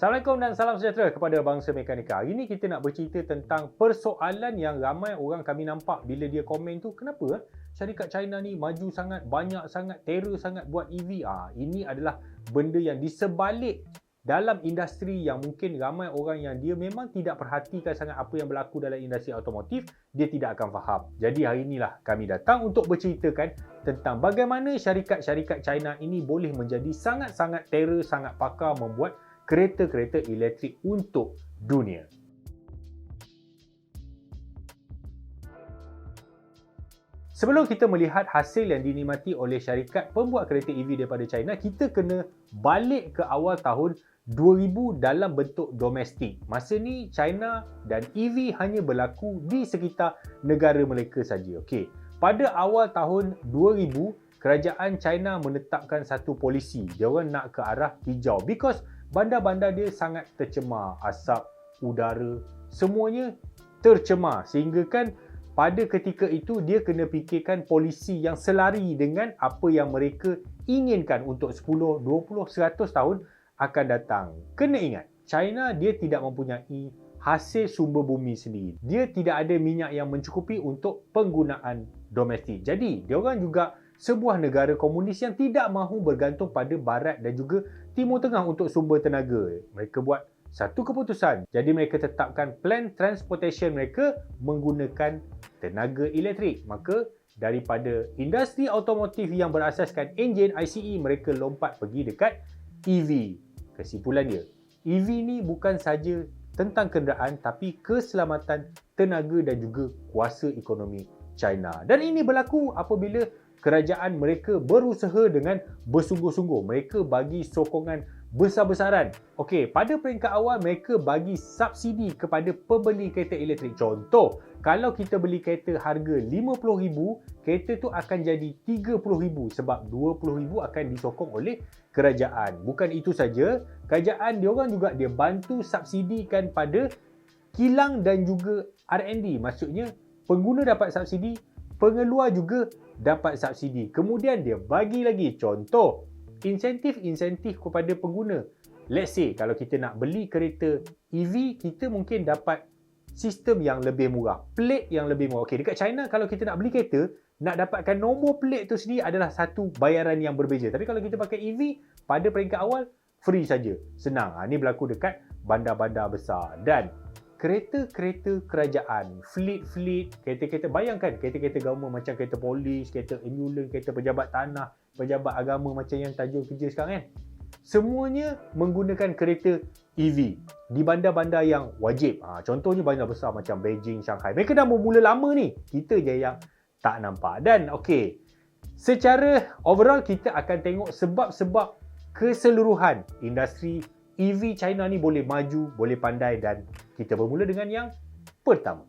Assalamualaikum dan salam sejahtera kepada bangsa mekanika. Hari ini kita nak bercerita tentang persoalan yang ramai orang kami nampak bila dia komen tu, kenapa eh? syarikat China ni maju sangat, banyak sangat, terror sangat buat EV. Ah, ini adalah benda yang disebalik dalam industri yang mungkin ramai orang yang dia memang tidak perhatikan sangat apa yang berlaku dalam industri automotif, dia tidak akan faham. Jadi hari inilah kami datang untuk berceritakan tentang bagaimana syarikat-syarikat China ini boleh menjadi sangat-sangat terror, sangat pakar membuat kereta-kereta elektrik untuk dunia. Sebelum kita melihat hasil yang dinikmati oleh syarikat pembuat kereta EV daripada China, kita kena balik ke awal tahun 2000 dalam bentuk domestik. Masa ni China dan EV hanya berlaku di sekitar negara mereka saja. Okey. Pada awal tahun 2000, kerajaan China menetapkan satu polisi. Dia orang nak ke arah hijau because bandar-bandar dia sangat tercemar, asap, udara, semuanya tercemar sehingga kan pada ketika itu dia kena fikirkan polisi yang selari dengan apa yang mereka inginkan untuk 10, 20, 100 tahun akan datang. Kena ingat, China dia tidak mempunyai hasil sumber bumi sendiri. Dia tidak ada minyak yang mencukupi untuk penggunaan domestik. Jadi, dia orang juga sebuah negara komunis yang tidak mahu bergantung pada barat dan juga timur tengah untuk sumber tenaga. Mereka buat satu keputusan. Jadi mereka tetapkan plan transportation mereka menggunakan tenaga elektrik. Maka daripada industri automotif yang berasaskan enjin ICE mereka lompat pergi dekat EV. Kesimpulan dia, EV ni bukan saja tentang kenderaan tapi keselamatan tenaga dan juga kuasa ekonomi China. Dan ini berlaku apabila kerajaan mereka berusaha dengan bersungguh-sungguh. Mereka bagi sokongan besar-besaran. Okey, pada peringkat awal mereka bagi subsidi kepada pembeli kereta elektrik. Contoh, kalau kita beli kereta harga RM50,000, kereta tu akan jadi RM30,000 sebab RM20,000 akan disokong oleh kerajaan. Bukan itu saja, kerajaan dia orang juga dia bantu subsidikan pada kilang dan juga R&D. Maksudnya, pengguna dapat subsidi, pengeluar juga dapat subsidi. Kemudian dia bagi lagi contoh insentif-insentif kepada pengguna. Let's say kalau kita nak beli kereta EV, kita mungkin dapat sistem yang lebih murah, plate yang lebih murah. Okey, dekat China kalau kita nak beli kereta, nak dapatkan nombor plate tu sendiri adalah satu bayaran yang berbeza. Tapi kalau kita pakai EV, pada peringkat awal free saja. Senang. Ha, ini berlaku dekat bandar-bandar besar. Dan kereta-kereta kerajaan, fleet-fleet, kereta-kereta, bayangkan kereta-kereta government macam kereta polis, kereta ambulans, kereta pejabat tanah, pejabat agama macam yang tajuk kerja sekarang kan. Semuanya menggunakan kereta EV di bandar-bandar yang wajib. Ha, contohnya bandar besar macam Beijing, Shanghai. Mereka dah bermula lama ni. Kita je yang tak nampak. Dan okey, secara overall kita akan tengok sebab-sebab keseluruhan industri EV China ni boleh maju, boleh pandai dan kita bermula dengan yang pertama.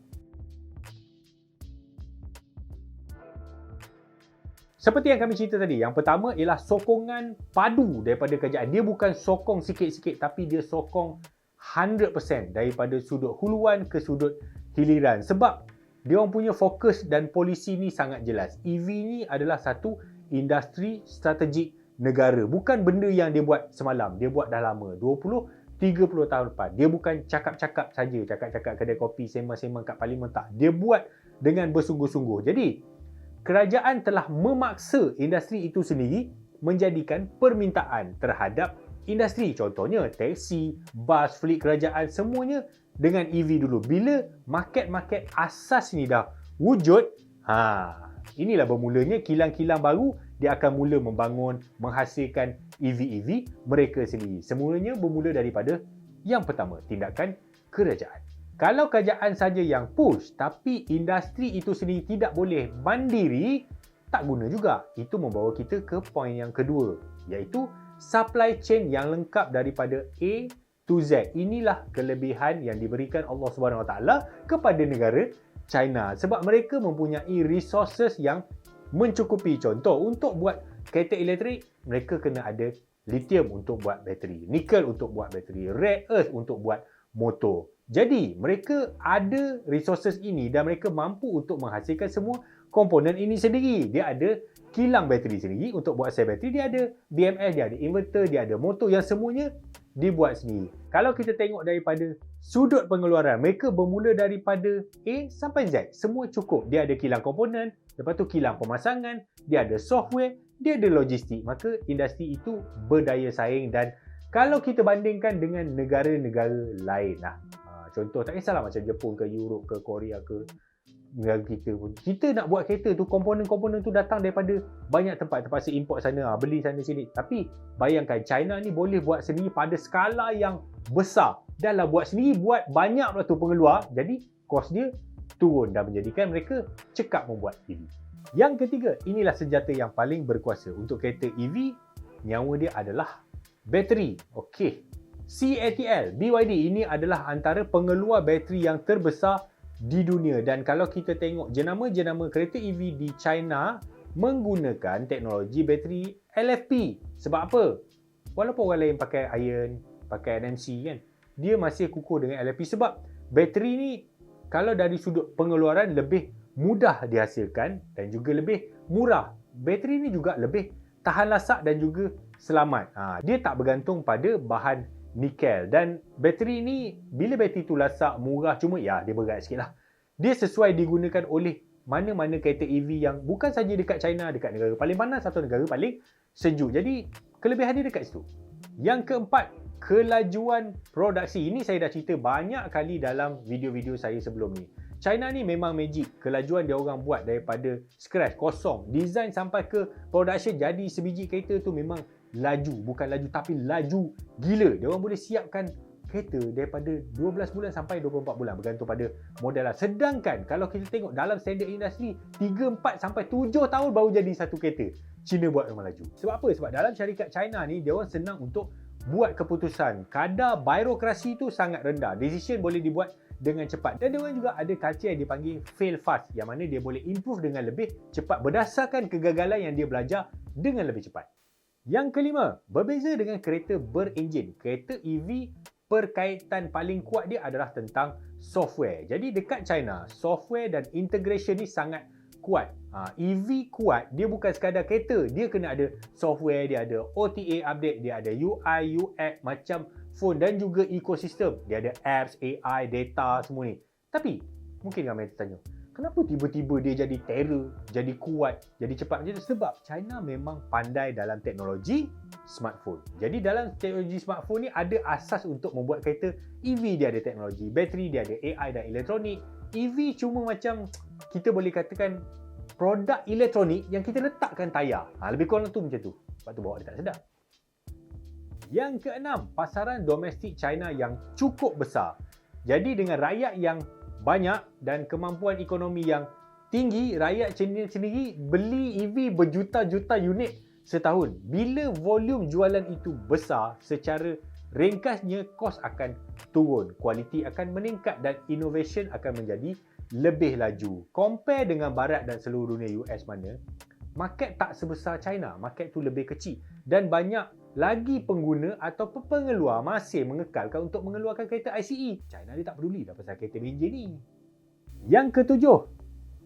Seperti yang kami cerita tadi, yang pertama ialah sokongan padu daripada kerajaan. Dia bukan sokong sikit-sikit tapi dia sokong 100% daripada sudut huluan ke sudut hiliran. Sebab dia orang punya fokus dan polisi ni sangat jelas. EV ni adalah satu industri strategik negara. Bukan benda yang dia buat semalam. Dia buat dah lama. 20, 30 tahun lepas. Dia bukan cakap-cakap saja. Cakap-cakap kedai kopi, sembang-sembang kat parlimen. Tak. Dia buat dengan bersungguh-sungguh. Jadi, kerajaan telah memaksa industri itu sendiri menjadikan permintaan terhadap industri. Contohnya, teksi, bas, fleet kerajaan, semuanya dengan EV dulu. Bila market-market asas ni dah wujud, ha, inilah bermulanya kilang-kilang baru dia akan mula membangun, menghasilkan EV-EV mereka sendiri. Semulanya bermula daripada yang pertama, tindakan kerajaan. Kalau kerajaan saja yang push, tapi industri itu sendiri tidak boleh mandiri, tak guna juga. Itu membawa kita ke poin yang kedua, iaitu supply chain yang lengkap daripada A to Z. Inilah kelebihan yang diberikan Allah Subhanahu Wa Taala kepada negara China sebab mereka mempunyai resources yang mencukupi contoh untuk buat kereta elektrik mereka kena ada lithium untuk buat bateri nikel untuk buat bateri rare earth untuk buat motor jadi mereka ada resources ini dan mereka mampu untuk menghasilkan semua komponen ini sendiri dia ada kilang bateri sendiri untuk buat sel bateri dia ada BMS dia ada inverter dia ada motor yang semuanya dibuat sendiri. Kalau kita tengok daripada sudut pengeluaran, mereka bermula daripada A sampai Z. Semua cukup. Dia ada kilang komponen, lepas tu kilang pemasangan, dia ada software, dia ada logistik. Maka industri itu berdaya saing dan kalau kita bandingkan dengan negara-negara lain lah. Ha, contoh tak kisahlah macam Jepun ke Europe ke Korea ke negara kita pun. Kita nak buat kereta tu, komponen-komponen tu datang daripada banyak tempat. Terpaksa import sana, ah, beli sana sini. Tapi bayangkan China ni boleh buat sendiri pada skala yang besar. Dan lah buat sendiri, buat banyak pula tu pengeluar. Jadi kos dia turun dan menjadikan mereka cekap membuat EV. Yang ketiga, inilah senjata yang paling berkuasa. Untuk kereta EV, nyawa dia adalah bateri. Okey. CATL, BYD ini adalah antara pengeluar bateri yang terbesar di dunia dan kalau kita tengok jenama-jenama kereta EV di China menggunakan teknologi bateri LFP. Sebab apa? Walaupun orang lain pakai iron, pakai NMC kan, dia masih kukuh dengan LFP sebab bateri ni kalau dari sudut pengeluaran lebih mudah dihasilkan dan juga lebih murah. Bateri ni juga lebih tahan lasak dan juga selamat. Ha, dia tak bergantung pada bahan nikel dan bateri ni bila bateri tu lasak murah cuma ya dia berat sikit lah dia sesuai digunakan oleh mana-mana kereta EV yang bukan saja dekat China dekat negara paling panas atau negara paling sejuk jadi kelebihan dia dekat situ yang keempat kelajuan produksi ini saya dah cerita banyak kali dalam video-video saya sebelum ni China ni memang magic kelajuan dia orang buat daripada scratch kosong design sampai ke production jadi sebiji kereta tu memang laju bukan laju tapi laju gila dia orang boleh siapkan kereta daripada 12 bulan sampai 24 bulan bergantung pada model lah. Sedangkan kalau kita tengok dalam standard industri 3 4 sampai 7 tahun baru jadi satu kereta. China buat memang laju. Sebab apa? Sebab dalam syarikat China ni dia orang senang untuk buat keputusan. Kadar birokrasi tu sangat rendah. Decision boleh dibuat dengan cepat. Dan dia juga ada culture yang dipanggil fail fast yang mana dia boleh improve dengan lebih cepat berdasarkan kegagalan yang dia belajar dengan lebih cepat. Yang kelima, berbeza dengan kereta berenjin. Kereta EV perkaitan paling kuat dia adalah tentang software. Jadi dekat China, software dan integration ni sangat kuat. Ha, EV kuat, dia bukan sekadar kereta. Dia kena ada software, dia ada OTA update, dia ada UI, UX macam phone dan juga ekosistem. Dia ada apps, AI, data semua ni. Tapi, mungkin ramai tertanya, Kenapa tiba-tiba dia jadi terror, jadi kuat, jadi cepat macam tu? Sebab China memang pandai dalam teknologi smartphone. Jadi dalam teknologi smartphone ni ada asas untuk membuat kereta EV dia ada teknologi, bateri dia ada AI dan elektronik. EV cuma macam kita boleh katakan produk elektronik yang kita letakkan tayar. Ha, lebih kurang tu macam tu. Sebab tu bawa dia tak sedap. Yang keenam, pasaran domestik China yang cukup besar. Jadi dengan rakyat yang banyak dan kemampuan ekonomi yang tinggi, rakyat China sendiri beli EV berjuta-juta unit setahun. Bila volume jualan itu besar, secara ringkasnya kos akan turun, kualiti akan meningkat dan innovation akan menjadi lebih laju. Compare dengan barat dan seluruh dunia US mana, market tak sebesar China, market tu lebih kecil dan banyak lagi pengguna atau pengeluar masih mengekalkan untuk mengeluarkan kereta ICE. China dia tak peduli dah pasal kereta benjin ni. Yang ketujuh,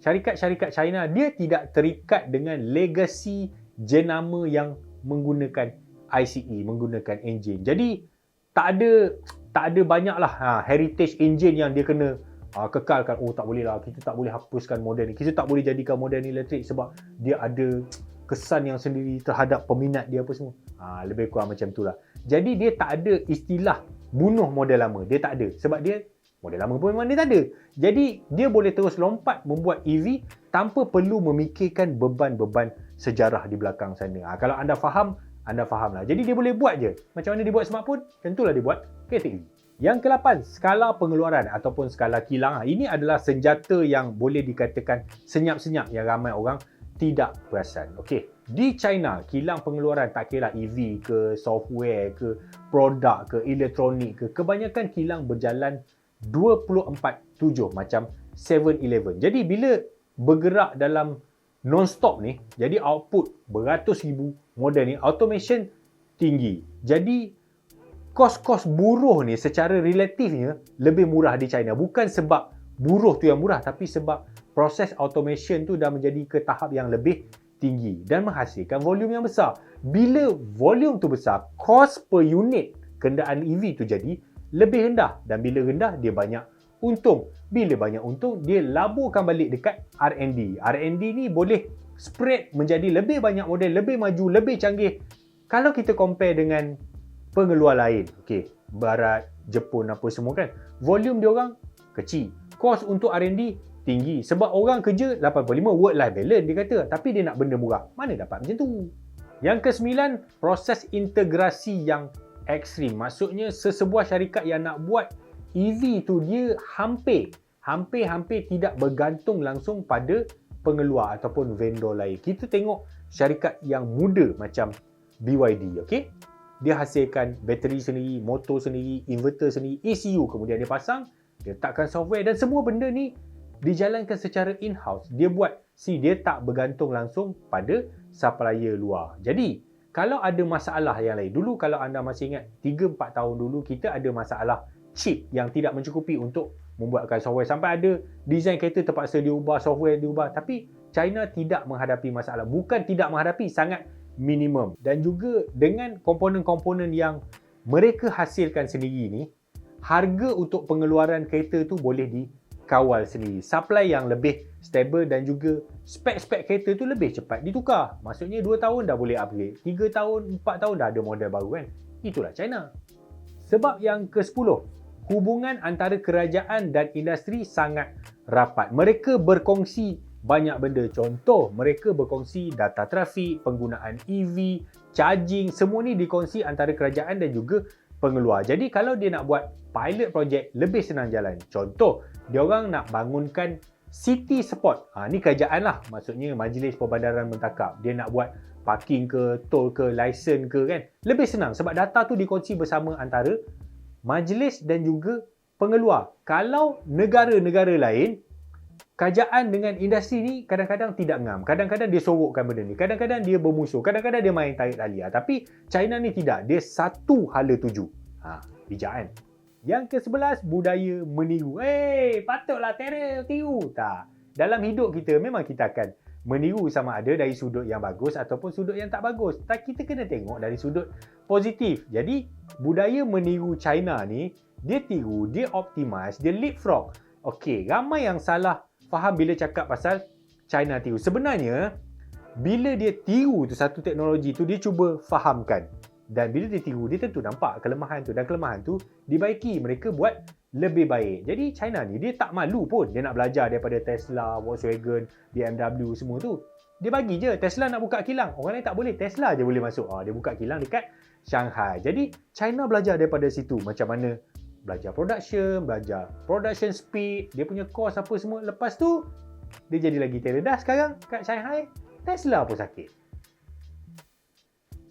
syarikat-syarikat China dia tidak terikat dengan legasi jenama yang menggunakan ICE, menggunakan enjin. Jadi tak ada tak ada banyaklah ha, heritage engine yang dia kena ha, kekalkan. Oh tak boleh lah, kita tak boleh hapuskan model ni. Kita tak boleh jadikan model ni elektrik sebab dia ada kesan yang sendiri terhadap peminat dia apa semua. Ha, lebih kurang macam tu lah. Jadi dia tak ada istilah bunuh model lama. Dia tak ada. Sebab dia model lama pun memang dia tak ada. Jadi dia boleh terus lompat membuat EV tanpa perlu memikirkan beban-beban sejarah di belakang sana. Ha, kalau anda faham, anda faham lah. Jadi dia boleh buat je. Macam mana dia buat smartphone? Tentulah dia buat kereta EV. Yang ke-8, skala pengeluaran ataupun skala kilang. Ha, ini adalah senjata yang boleh dikatakan senyap-senyap yang ramai orang tidak perasan. Okey, di China kilang pengeluaran tak kira EV ke software ke produk ke elektronik ke kebanyakan kilang berjalan 24/7 macam 7-Eleven. Jadi bila bergerak dalam non-stop ni, jadi output beratus ribu model ni automation tinggi. Jadi kos-kos buruh ni secara relatifnya lebih murah di China bukan sebab buruh tu yang murah tapi sebab proses automation tu dah menjadi ke tahap yang lebih tinggi dan menghasilkan volume yang besar. Bila volume tu besar, cost per unit kenderaan EV tu jadi lebih rendah dan bila rendah dia banyak untung. Bila banyak untung dia laburkan balik dekat R&D. R&D ni boleh spread menjadi lebih banyak model, lebih maju, lebih canggih. Kalau kita compare dengan pengeluar lain, okey, barat, Jepun apa semua kan, volume dia orang kecil. Kos untuk R&D tinggi sebab orang kerja 85 work life balance dia kata tapi dia nak benda murah. Mana dapat macam tu? Yang kesembilan, proses integrasi yang ekstrim. Maksudnya sesebuah syarikat yang nak buat EV tu dia hampir hampir-hampir tidak bergantung langsung pada pengeluar ataupun vendor lain. Kita tengok syarikat yang muda macam BYD, okey? Dia hasilkan bateri sendiri, motor sendiri, inverter sendiri, ECU kemudian dia pasang, dia letakkan software dan semua benda ni dijalankan secara in-house. Dia buat si dia tak bergantung langsung pada supplier luar. Jadi, kalau ada masalah yang lain, dulu kalau anda masih ingat 3-4 tahun dulu kita ada masalah chip yang tidak mencukupi untuk membuatkan software sampai ada design kereta terpaksa diubah software diubah tapi China tidak menghadapi masalah bukan tidak menghadapi sangat minimum dan juga dengan komponen-komponen yang mereka hasilkan sendiri ni harga untuk pengeluaran kereta tu boleh di kawal sendiri. Supply yang lebih stable dan juga spek-spek kereta tu lebih cepat ditukar. Maksudnya 2 tahun dah boleh upgrade. 3 tahun, 4 tahun dah ada model baru kan. Itulah China. Sebab yang ke-10, hubungan antara kerajaan dan industri sangat rapat. Mereka berkongsi banyak benda. Contoh, mereka berkongsi data trafik, penggunaan EV, charging, semua ni dikongsi antara kerajaan dan juga pengeluar. Jadi kalau dia nak buat pilot project lebih senang jalan. Contoh, dia orang nak bangunkan city spot. Ha, ni kerajaan lah. Maksudnya Majlis Perbandaran Mentakab. Dia nak buat parking ke, tol ke, license ke kan. Lebih senang sebab data tu dikongsi bersama antara majlis dan juga pengeluar. Kalau negara-negara lain, kerajaan dengan industri ni kadang-kadang tidak ngam. Kadang-kadang dia sorokkan benda ni. Kadang-kadang dia bermusuh. Kadang-kadang dia main tarik tali. Ha, tapi China ni tidak. Dia satu hala tuju. Ha, bijak kan? Yang ke-11, budaya meniru. Eh, patutlah terror tiru. Tak. Dalam hidup kita, memang kita akan meniru sama ada dari sudut yang bagus ataupun sudut yang tak bagus. Tak kita kena tengok dari sudut positif. Jadi, budaya meniru China ni, dia tiru, dia optimize, dia leapfrog. Okey, ramai yang salah faham bila cakap pasal China tiru. Sebenarnya, bila dia tiru tu satu teknologi tu, dia cuba fahamkan. Dan bila dia tiru dia tentu nampak kelemahan tu. Dan kelemahan tu dibaiki mereka buat lebih baik. Jadi China ni dia tak malu pun. Dia nak belajar daripada Tesla, Volkswagen, BMW semua tu. Dia bagi je Tesla nak buka kilang. Orang lain tak boleh. Tesla je boleh masuk. Ah, dia buka kilang dekat Shanghai. Jadi China belajar daripada situ. Macam mana belajar production belajar production speed dia punya cost apa semua lepas tu dia jadi lagi terledah sekarang kat Shanghai Tesla pun sakit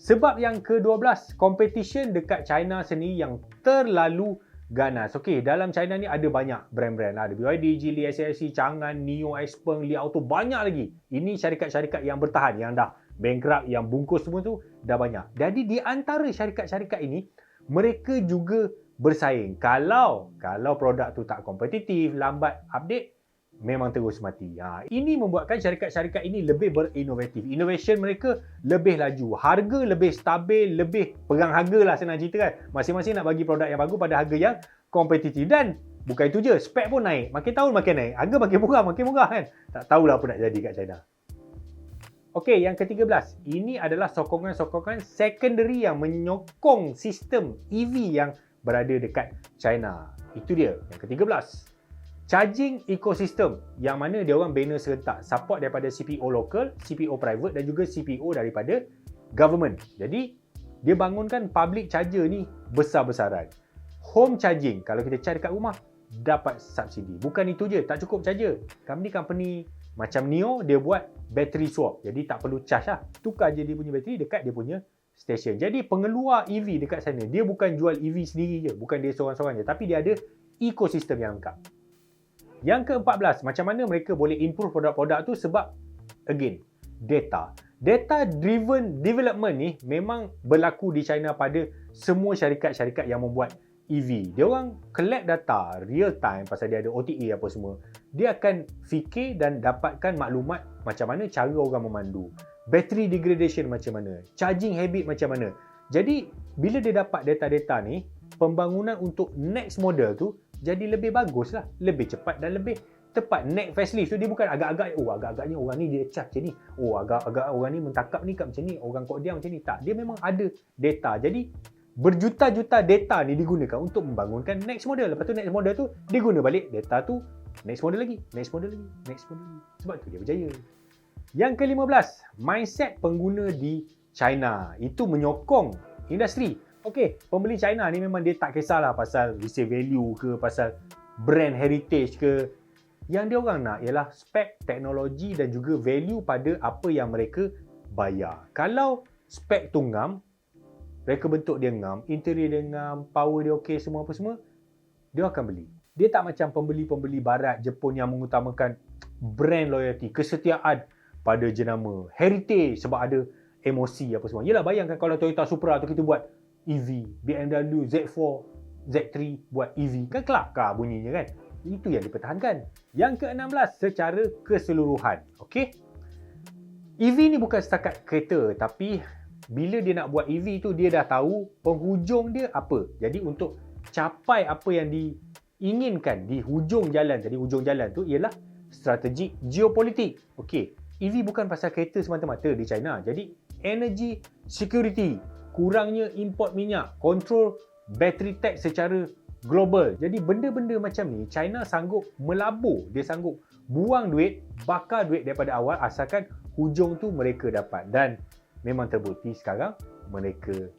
sebab yang ke-12, competition dekat China sendiri yang terlalu ganas. Okey, dalam China ni ada banyak brand-brand. Ada BYD, Geely, SAIC, Changan, NIO, Xpeng, Li Auto, banyak lagi. Ini syarikat-syarikat yang bertahan, yang dah bankrupt, yang bungkus semua tu, dah banyak. Jadi di antara syarikat-syarikat ini, mereka juga bersaing. Kalau kalau produk tu tak kompetitif, lambat update, memang terus mati. Ha, ini membuatkan syarikat-syarikat ini lebih berinovatif. Innovation mereka lebih laju. Harga lebih stabil, lebih perang harga lah senang cerita kan. Masing-masing nak bagi produk yang bagus pada harga yang kompetitif. Dan bukan itu je, spek pun naik. Makin tahun makin naik. Harga makin murah, makin murah kan. Tak tahulah apa nak jadi kat China. Okey, yang ke-13. Ini adalah sokongan-sokongan secondary yang menyokong sistem EV yang berada dekat China. Itu dia, yang ke-13 charging ecosystem yang mana dia orang bina serentak support daripada CPO local, CPO private dan juga CPO daripada government. Jadi dia bangunkan public charger ni besar-besaran. Home charging kalau kita charge kat rumah dapat subsidi. Bukan itu je, tak cukup charger. Company-company macam Neo dia buat battery swap. Jadi tak perlu charge lah. Tukar je dia punya bateri dekat dia punya station. Jadi pengeluar EV dekat sana, dia bukan jual EV sendiri je. Bukan dia seorang-seorang je. Tapi dia ada ekosistem yang lengkap. Yang ke-14, macam mana mereka boleh improve produk-produk tu sebab again, data. Data driven development ni memang berlaku di China pada semua syarikat-syarikat yang membuat EV. Dia orang collect data real time pasal dia ada OTA apa semua. Dia akan fikir dan dapatkan maklumat macam mana cara orang memandu. Battery degradation macam mana. Charging habit macam mana. Jadi bila dia dapat data-data ni, pembangunan untuk next model tu jadi lebih bagus lah. Lebih cepat dan lebih tepat. Next facelift tu dia bukan agak-agak, oh agak-agaknya orang ni dia macam ni. Oh agak-agak orang ni mentakap ni kat macam ni. Orang kod dia macam ni. Tak, dia memang ada data. Jadi berjuta-juta data ni digunakan untuk membangunkan next model. Lepas tu next model tu dia guna balik data tu next model lagi, next model lagi, next model lagi. Sebab tu dia berjaya. Yang ke-15, mindset pengguna di China. Itu menyokong industri. Okey, pembeli China ni memang dia tak kisahlah pasal resale value ke, pasal brand heritage ke. Yang dia orang nak ialah spek teknologi dan juga value pada apa yang mereka bayar. Kalau spek tu ngam, reka bentuk dia ngam, interior dia ngam, power dia okey semua apa semua, dia akan beli. Dia tak macam pembeli-pembeli barat Jepun yang mengutamakan brand loyalty, kesetiaan pada jenama, heritage sebab ada emosi apa semua. Yelah bayangkan kalau Toyota Supra tu kita buat EV, BMW Z4, Z3 buat EV, kan kelakar bunyinya kan? Itu yang dipertahankan. Yang ke-16 secara keseluruhan. Okey? EV ni bukan setakat kereta tapi bila dia nak buat EV tu dia dah tahu penghujung dia apa. Jadi untuk capai apa yang diinginkan di hujung jalan, jadi hujung jalan tu ialah strategi geopolitik. Okey, EV bukan pasal kereta semata-mata di China. Jadi energy security, kurangnya import minyak, kontrol battery tech secara global. Jadi benda-benda macam ni China sanggup melabur, dia sanggup buang duit, bakar duit daripada awal asalkan hujung tu mereka dapat. Dan memang terbukti sekarang mereka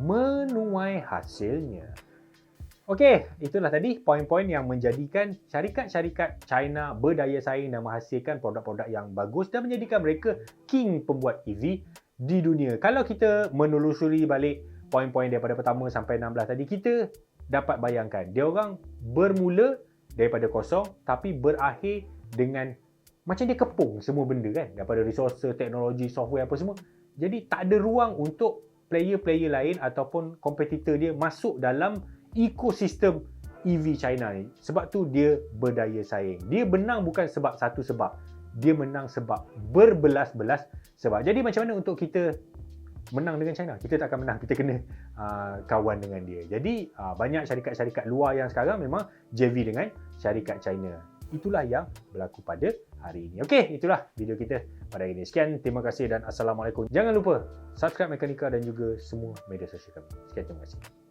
menuai hasilnya. Okey, itulah tadi poin-poin yang menjadikan syarikat-syarikat China berdaya saing dan menghasilkan produk-produk yang bagus dan menjadikan mereka king pembuat EV di dunia. Kalau kita menelusuri balik poin-poin daripada pertama sampai 16 tadi, kita dapat bayangkan dia orang bermula daripada kosong tapi berakhir dengan macam dia kepung semua benda kan daripada resource, teknologi, software apa semua jadi tak ada ruang untuk player-player lain ataupun kompetitor dia masuk dalam ekosistem EV China ni. Sebab tu dia berdaya saing. Dia menang bukan sebab satu sebab. Dia menang sebab berbelas-belas sebab. Jadi macam mana untuk kita menang dengan China? Kita tak akan menang. Kita kena uh, kawan dengan dia. Jadi uh, banyak syarikat-syarikat luar yang sekarang memang JV dengan syarikat China. Itulah yang berlaku pada hari ini. Okey, itulah video kita pada hari ini. Sekian, terima kasih dan Assalamualaikum. Jangan lupa subscribe Mekanika dan juga semua media sosial kami. Sekian, terima kasih.